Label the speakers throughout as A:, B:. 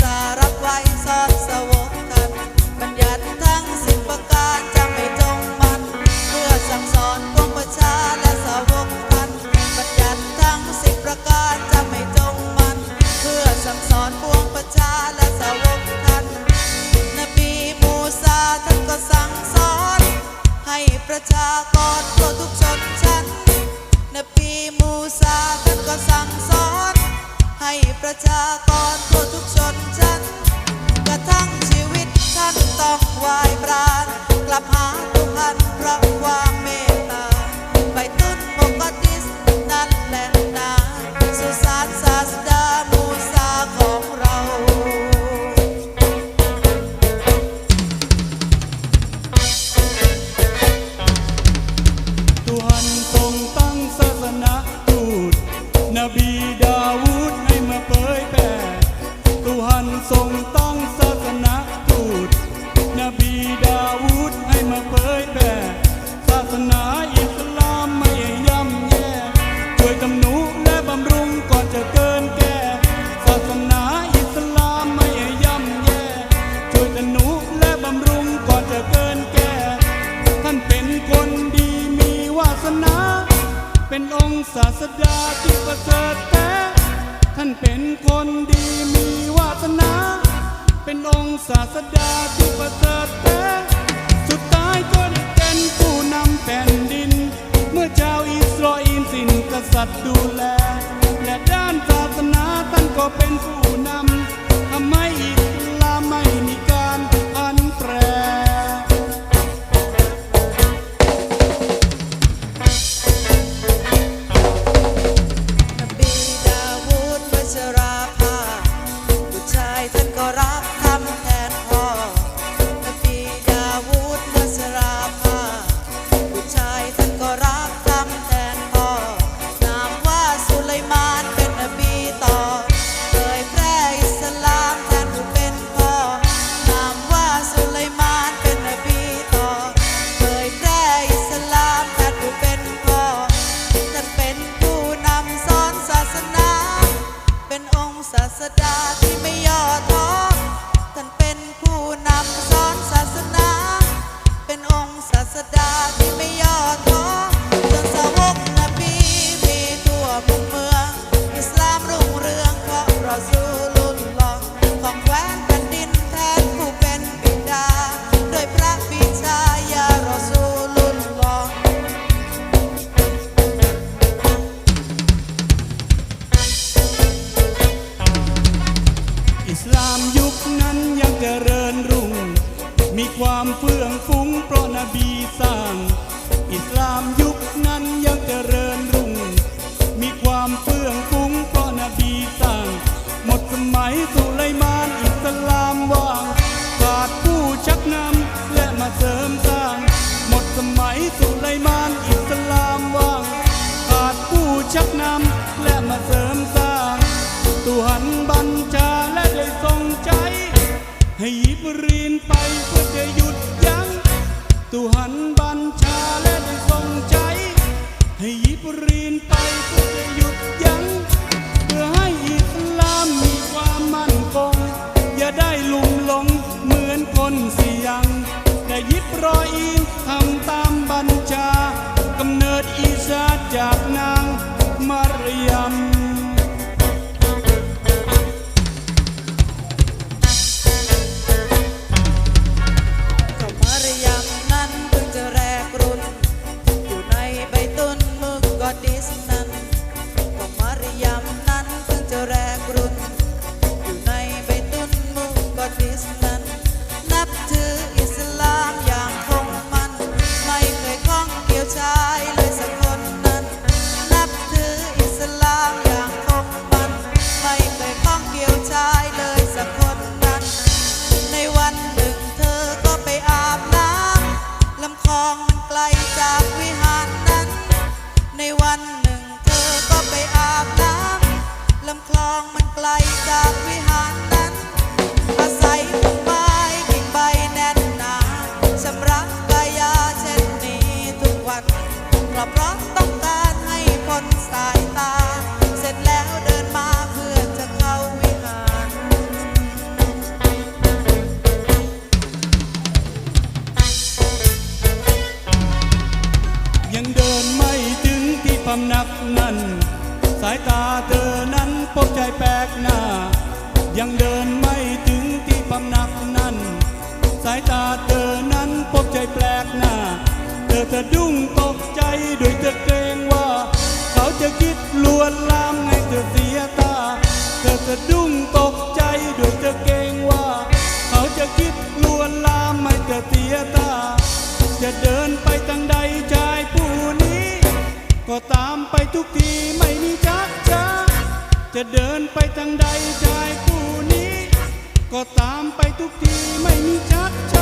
A: สารับไว้ซ่อนสว องศาสดา
B: ที่ประเสริฐแท้สุดท้ายก็ได้เป็นผู้นำแผ่นดิน เมื่อเจ้าอิสราเอลสิ้นกษัตริย์ดูแล และด้านศาสนาท่านก็เป็นผู้นำทำไม
A: อิสลามไม่มี มีความเฟื่
B: องฟุ้งเพราะนบีสร้าง ยิบรอยอินเฮา แปลกหน้า เธอจะดุ้งตก
A: ใจด้ว
B: ยจะเกรงว่า เขาจะคิดลวนลามให้เธอเสียตา เธอจะดุ้งตกใจด้วยจะเกรงว่า เขาจะคิดลวนลามให้เธอเสียตา จะเดินไปทางใดชายผู้นี้ ก็ตามไปทุกทีไม่มีจักจ้าจะเดินไปทางใดชายผู้นี้ ก็ตามไปทุกทีไม่มีจักจา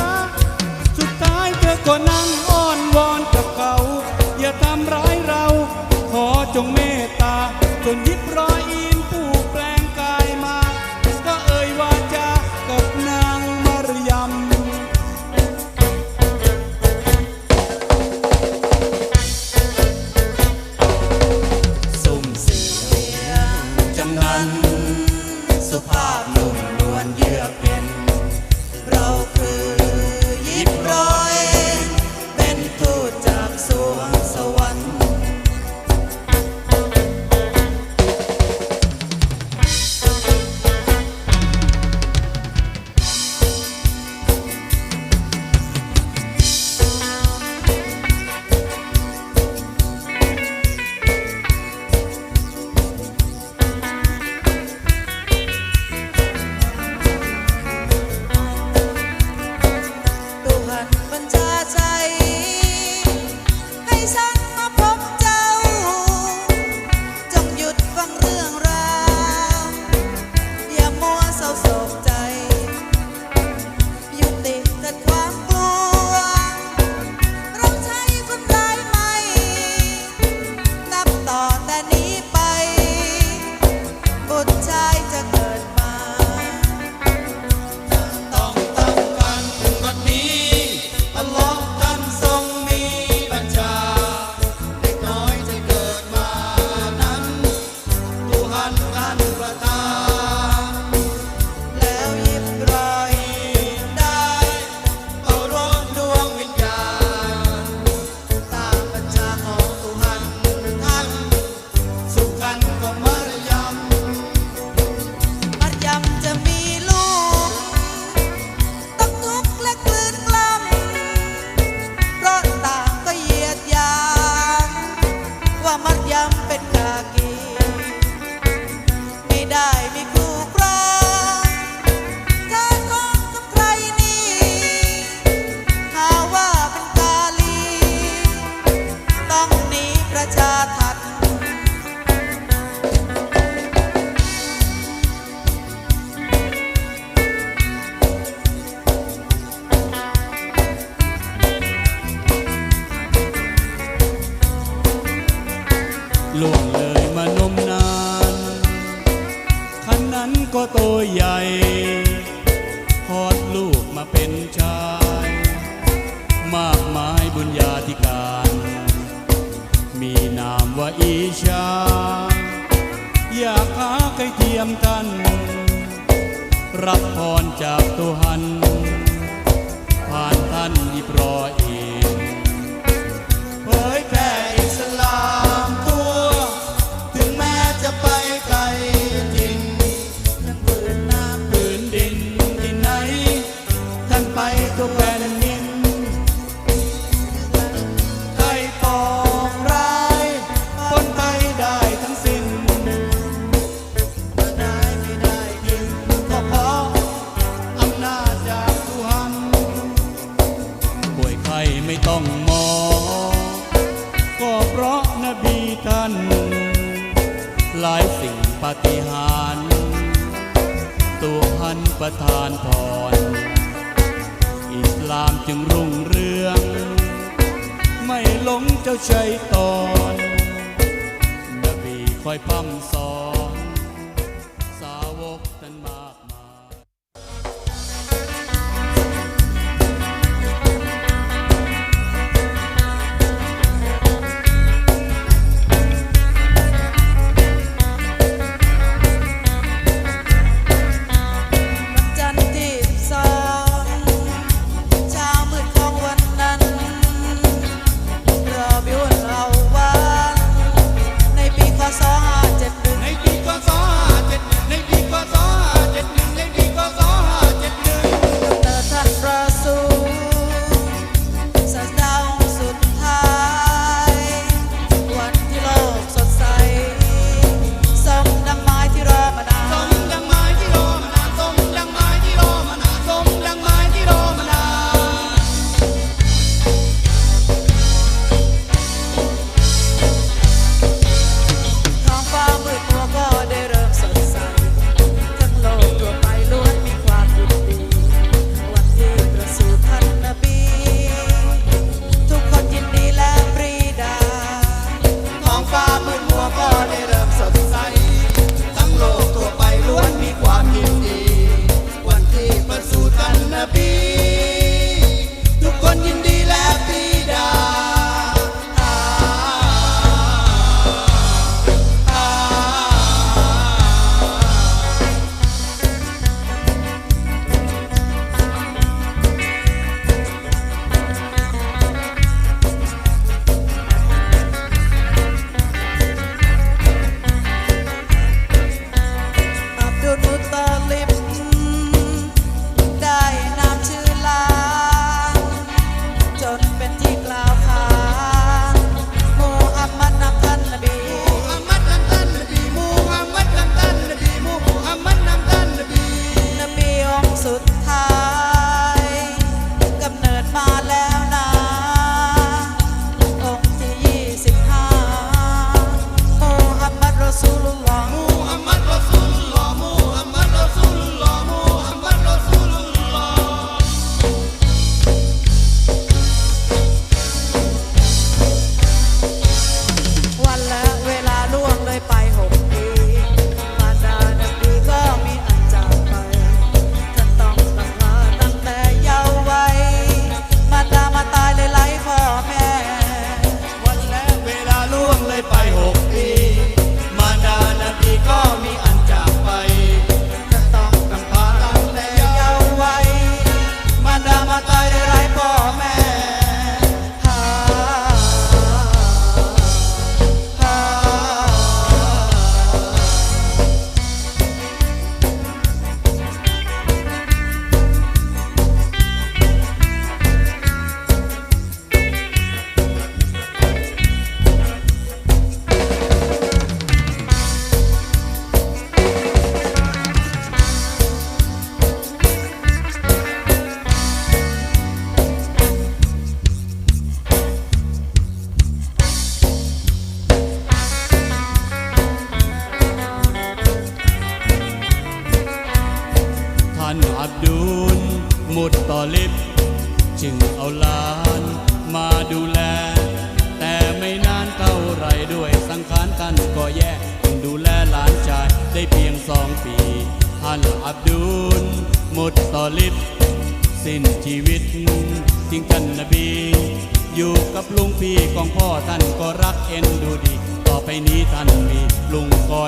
B: ล่วงเล
A: ยมานมนา
B: น
A: ขันนั้
B: นก็โตใหญ่พอดลูกมาเป็นชาย มากมายบุญญาธิการ มีนามว่าอีชา อยากหาใครเทียมกัน รับพรจากตัวหัน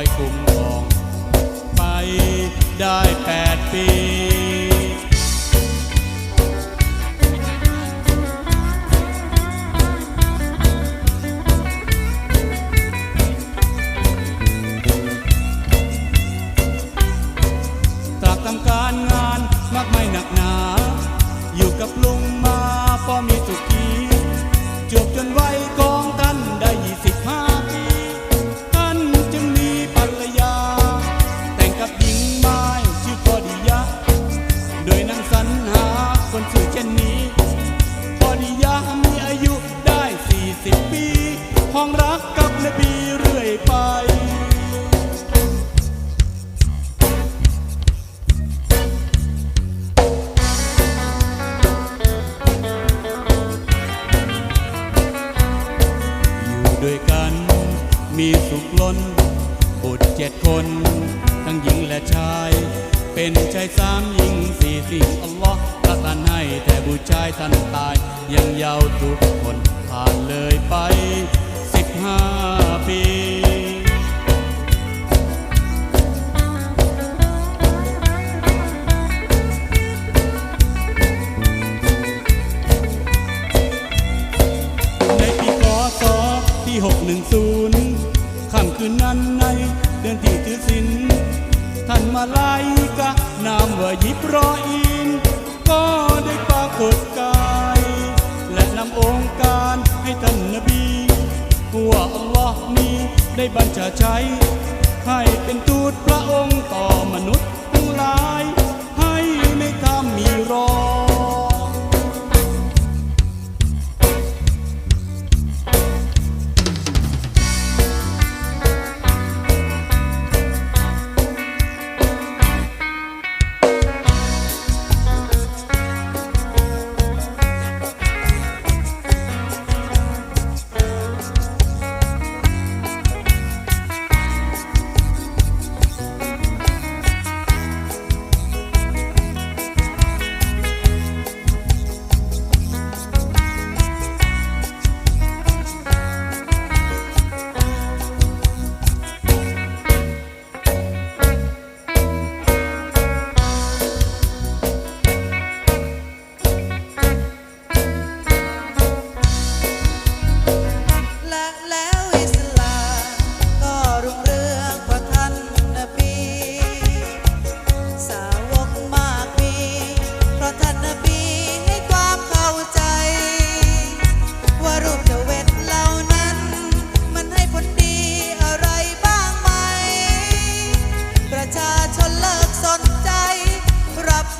B: อยคุ้
A: ม
B: มอง ไปได้แปดปี ท่านมาไลากะนามว่ายิบรออิน ก็ได้ปรากฏกาย และนำองค์การให้ท่านนบีผู้ว่อัลลอฮ์นี้ได้บัญชาใช้ ให้เป็นตูตพระองค์ต่อมนุษย์ทั้งหลาย ให้ไม่
A: ทำมีรอ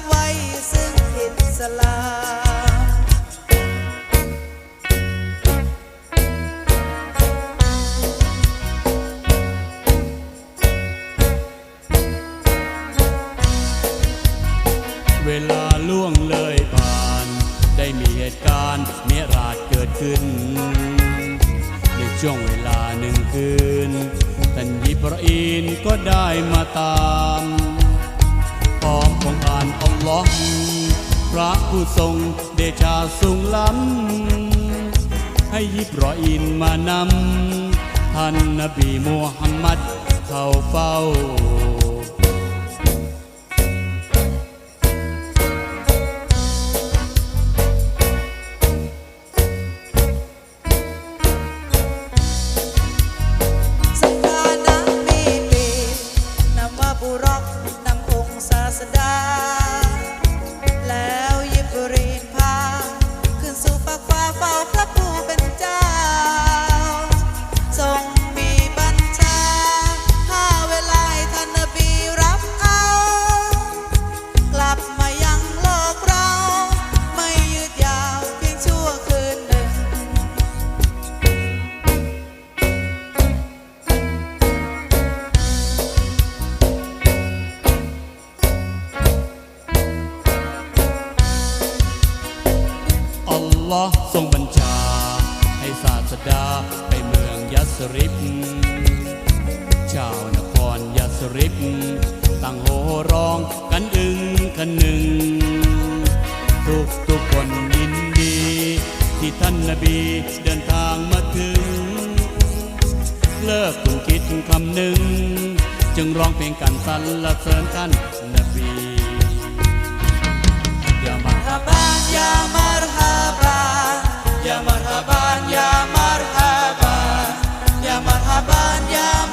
A: ไว้ซึ่ง
B: ผิดสลา ผู้ทรงเดชาสูงล้ำ ให้ยิบรออินมานำ ท่านนบีมูฮัมมัดเข้าเฝ้า
A: ลอ
B: ทรงบัญชา ให้ศาสดาไปเมืองยัสริบชาวนครยัสริบตั้งโหร้องกันอึงกันหนึ่ง ทุกทุกคนยินดี ที่ท่านนบีเดินทางมาถึง เลิกคุณคิดคำหนึ่ง จึงร้องเพลงกันสรรเสริญท่านนบี
A: Ya Mahaba, Ya าม marhaban ya marhaban ya marhaban ya marhaban